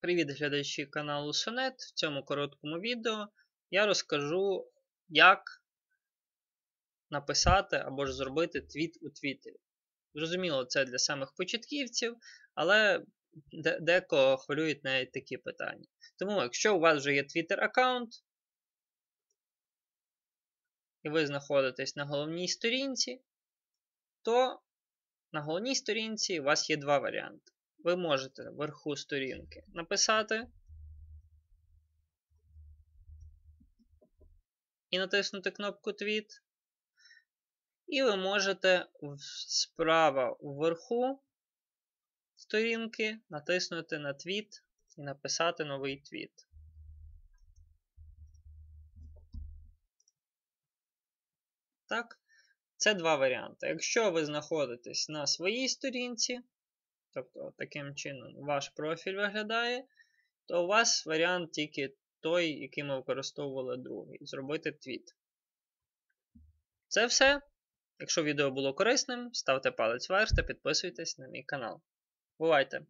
Привіт глядачі каналу Сонет. В цьому короткому відео я розкажу, як написати або ж зробити твіт у Твіттері. Зрозуміло, це для самих початківців, але декого хвилюють навіть такі питання. Тому, якщо у вас вже є Twitter аккаунт, і ви знаходитесь на головній сторінці, то на головній сторінці у вас є два варіанти ви можете вверху сторінки написати і натиснути кнопку Tweet. І ви можете справа вверху сторінки натиснути на твіт і написати новий твіт. Так, це два варіанти. Якщо ви знаходитесь на своїй сторінці, тобто таким чином ваш профіль виглядає, то у вас варіант тільки той, який ми використовували другий. Зробити твіт. Це все. Якщо відео було корисним, ставте палець вверх та підписуйтесь на мій канал. Бувайте!